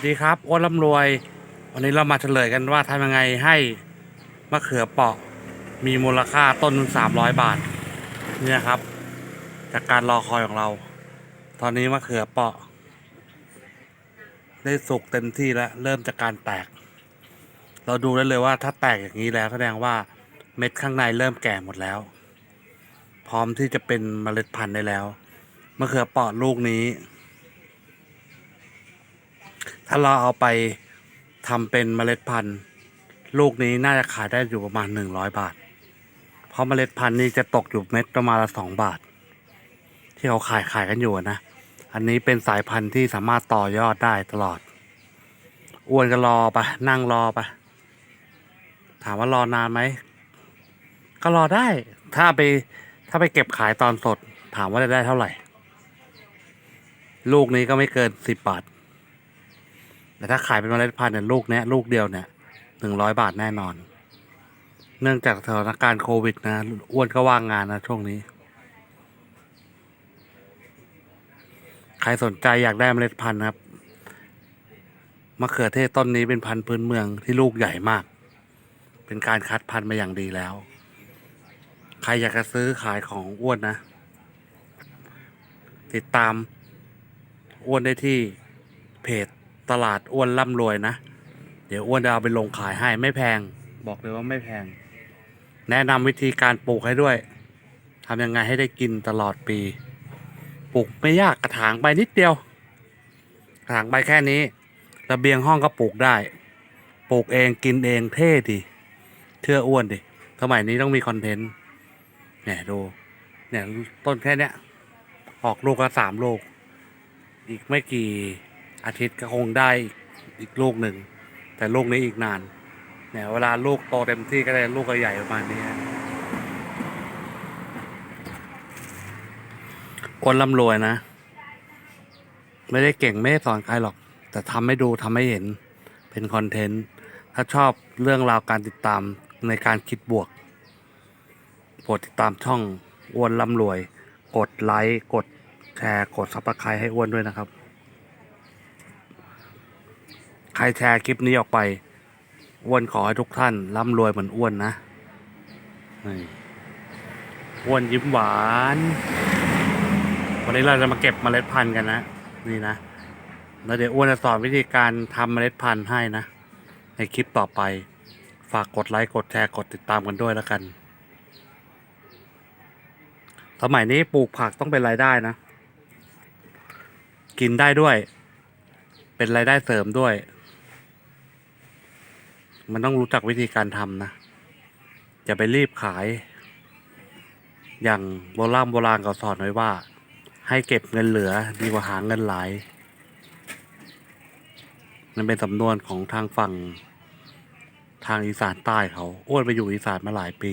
สวัสดีครับอ้วนร่ำรวย วันนี้เรามาเฉลยกันว่าทำยังไงให้มะเขือเปราะมีมูลค่าต้นสามร้อยบาท เนี่ยครับ จากการรอคอยของเรา ตอนนี้มะเขือเปราะ ได้สุกเต็มที่แล้ว เริ่มจากการแตก เราดูได้เลยว่าถ้าแตกอย่างนี้แล้วแสดงว่าเม็ดข้างในเริ่มแก่หมดแล้ว พร้อมที่จะเป็นเมล็ดพันธุ์ได้แล้วมะเขือเปราะลูกนี้ ถ้าเราเอาไปทำเป็นเมล็ดพันธุ์ ลูกนี้น่าจะขายได้อยู่ประมาณหนึ่งร้อยบาท เพราะเมล็ดพันธุ์นี้จะตกอยู่เม็ดประมาณละสองบาท ที่เขาขายขายกันอยู่นะ อันนี้เป็นสายพันธุ์ที่สามารถต่อยอดได้ตลอด อ้วนก็รอไปนั่งรอไปถามว่ารอนานไหม ก็รอได้ ถ้าไปถ้าไปเก็บขายตอนสด ถามว่าจะได้เท่าไหร่ ลูกนี้ก็ไม่เกินสิบบาท แต่ถ้าขายเป็นเมล็ดพันธุ์เนี่ยลูกเนี้ยลูกเดียวเนี่ยหนึ่งร้อยบาทแน่นอน เนื่องจากสถานการณ์โควิดนะอ้วนก็ว่างงานนะช่วงนี้ ใครสนใจอยากได้เมล็ดพันธุ์ครับมะเขือเทศต้นนี้เป็นพันธุ์พื้นเมืองที่ลูกใหญ่มาก เป็นการคัดพันธุ์มาอย่างดีแล้ว ใครอยากจะซื้อขายของอ้วนนะ ติดตามอ้วนได้ที่เพจ ตลาดอ้วนร่ำรวยนะ เดี๋ยวอ้วนจะเอาไปลงขายให้ไม่แพง บอกเลยว่าไม่แพง แนะนำวิธีการปลูกให้ด้วยทำยังไงให้ได้กินตลอดปี ปลูกไม่ยากกระถางใบนิดเดียว กระถางใบแค่นี้ระเบียงห้องก็ปลูกได้ ปลูกเองกินเองเท่ดีเชื่ออ้วนดิสมัยนี้ต้องมีคอนเทนต์เนี่ยดูเนี่ยต้นแค่เนี้ยออกลูกละสามลูก อีกไม่กี่ อาทิตย์ก็คงได้อีกลูกหนึ่ง แต่ลูกนี้อีกนานเนี่ยเวลาลูกโตเต็มที่ก็ได้ลูกใหญ่ประมาณนี้คนร่ำรวยนะ ไม่ได้เก่งไม่ได้สอนใครหรอก แต่ทำให้ดูทำให้เห็นเป็นคอนเทนต์ ถ้าชอบเรื่องราวการติดตามในการคิดบวกโปรดติดตามช่องอ้วนร่ำรวย กดไลค์ กดแชร์ กดซับสไครต์ให้อ้วนด้วยนะครับ ใครแชร์คลิปนี้ออกไป อ้วนขอให้ทุกท่านร่ำรวยเหมือนอ้วนนะนี่อ้วนยิ้มหวาน วันนี้เราจะมาเก็บเมล็ดพันธุ์กันนะ นี่นะ แล้วเดี๋ยวอ้วนจะสอนวิธีการทำเมล็ดพันธุ์ให้นะ ในคลิปต่อไป ฝากกดไลค์ กดแชร์ กดติดตามกันด้วยแล้วกัน สมัยนี้ปลูกผักต้องเป็นรายได้นะ กินได้ด้วย เป็นรายได้เสริมด้วย มันต้องรู้จักวิธีการทำนะอย่าไปรีบขาย อย่างโบราณโบราณเขาสอนไว้ว่า ให้เก็บเงินเหลือดีกว่าหาเงินหลายนั่นเป็นสำนวนของทางฝั่งทางอีสานใต้เขาอ้วนไปอยู่อีสานมาหลายปี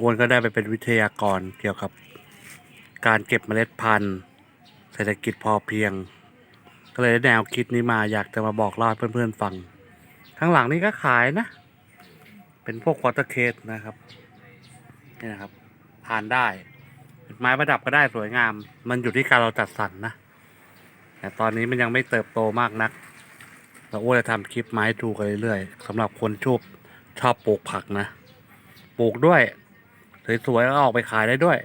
อ้วนก็ได้ไปเป็นวิทยากรเกี่ยวกับการเก็บเมล็ดพันธุ์ เศรษฐกิจพอเพียง ก็เลยแนวคิดนี้มาอยากจะมาบอกเล่าให้เพื่อนๆฟัง ข้างหลังนี่ก็ขายนะ เป็นพวกควอเตอร์เคสนะครับ นี่นะครับ ทานได้ ไม้ประดับก็ได้สวยงาม มันอยู่ที่การเราจัดสรรนะแต่ตอนนี้มันยังไม่เติบโตมากนัก เราอ้วนจะทำคลิปไม้ดูกันเรื่อยๆสำหรับคนชอบชอบปลูกผักนะ ปลูกด้วย สวยๆแล้วออกไปขายได้ด้วย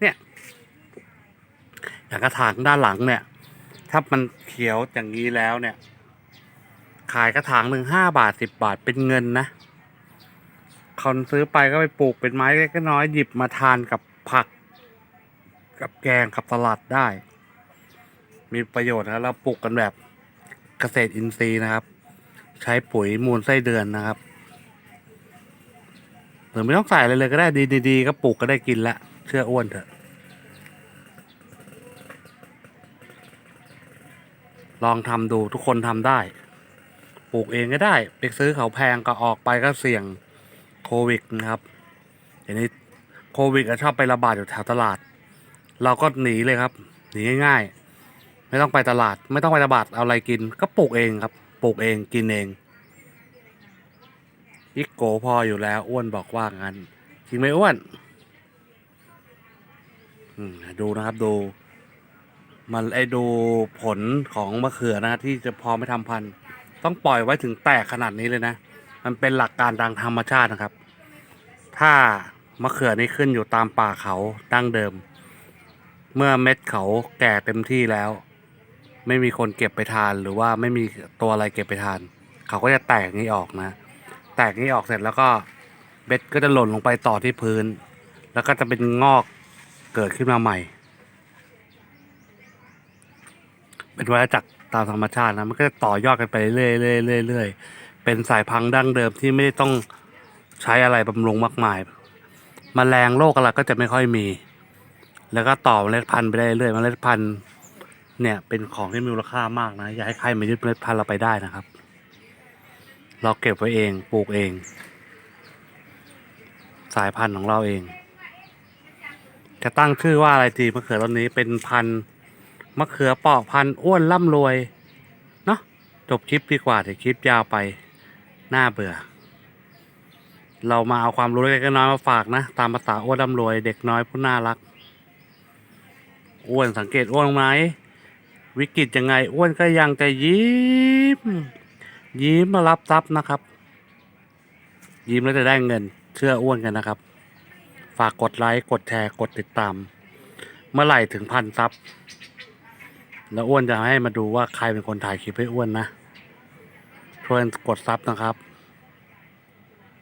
เนี่ย อย่างกระถางด้านหลังเนี่ย ถ้ามันเขียวอย่างนี้แล้วเนี่ย ขายกระถางหนึ่งห้าบาทสิบบาทเป็นเงินนะคนซื้อไปก็ไปปลูกเป็นไม้เล็กๆน้อยหยิบมาทานกับผัก กับแกงกับสลัดได้ มีประโยชน์นะเราปลูกกันแบบเกษตรอินทรีย์นะครับ ใช้ปุ๋ยมูลไส้เดือนนะครับหรือไม่ต้องใส่อะไรเลยก็ได้ดีๆก็ปลูกก็ได้กินละเชื่ออ้วนเถอะ ลองทำดูทุกคนทำได้ ปลูกเองก็ได้ไปซื้อเขาแพงก็ออกไปก็เสี่ยงโควิดนะครับเดี๋ยวนี้โควิดก็ชอบไประบาดอยู่แถวตลาด เราก็หนีเลยครับ หนีง่ายๆ ไม่ต้องไปตลาด ไม่ต้องไประบาดเอาอะไรกิน ก็ปลูกเองครับปลูกเองกินเองยิกโกพออยู่แล้วอ้วนบอกว่างั้นจริงไหมอ้วนอืมดูนะครับดู มันไอดูผลของมะเขือนะที่จะพอไม่ทำพันธุ์ ต้องปล่อยไว้ถึงแตกขนาดนี้เลยนะ มันเป็นหลักการทางธรรมชาตินะครับ ถ้ามะเขือนี้ขึ้นอยู่ตามป่าเขาดั้งเดิม เมื่อเม็ดเขาแก่เต็มที่แล้ว ไม่มีคนเก็บไปทานหรือว่าไม่มีตัวอะไรเก็บไปทาน เขาก็จะแตกนี้ออกนะ แตกนี้ออกเสร็จแล้วก็เม็ดก็จะหล่นลงไปต่อที่พื้น แล้วก็จะเป็นงอกเกิดขึ้นมาใหม่ เป็นวัฏจักรตามธรรมชาตินะมันก็จะต่อยอดกันไปเรื่อยๆเรื่อยๆเป็นสายพันธุ์ดั้งเดิมที่ไม่ได้ต้องใช้อะไรบำรุงมากมายมแมลงโรคอะไรก็จะไม่ค่อยมี แล้วก็ต่อเมล็ดพันธุ์ไปได้เรื่อยๆเมล็ดพันธุ์เนี่ยเป็นของที่มีมูลค่ามากนะ อย่าให้ใครมายึดเมล็ดพันธุ์เราไปได้นะครับ เราเก็บไว้เองปลูกเอง สายพันธุ์ของเราเอง จะตั้งชื่อว่าอะไรดีมะเขือต้นนี้เป็นพันธุ์ มะเขือเปอกพันอ้วนร่ำรวย เนาะจบคลิปดีกว่าเดี๋ยวคลิปยาวไปน่าเบื่อ เรามาเอาความรู้เล็กน้อยมาฝากนะ ตามภาษาอ้วนร่ำรวย เด็กน้อยผู้น่ารัก อ้วนสังเกตอ้วนไหมวิกฤตยังไงอ้วนก็ยังจะยิ้ม ยิ้มมารับทรัพย์นะครับ ยิ้มแล้วจะได้เงิน เชื่ออ้วนกันนะครับ ฝากกดไลค์กดแชร์กดติดตาม เมื่อไหร่ถึงพันซับ แล้วอ้วนจะให้มาดูว่าใครเป็นคนถ่ายคลิปให้อ้วนนะช่วยกดซับนะครับ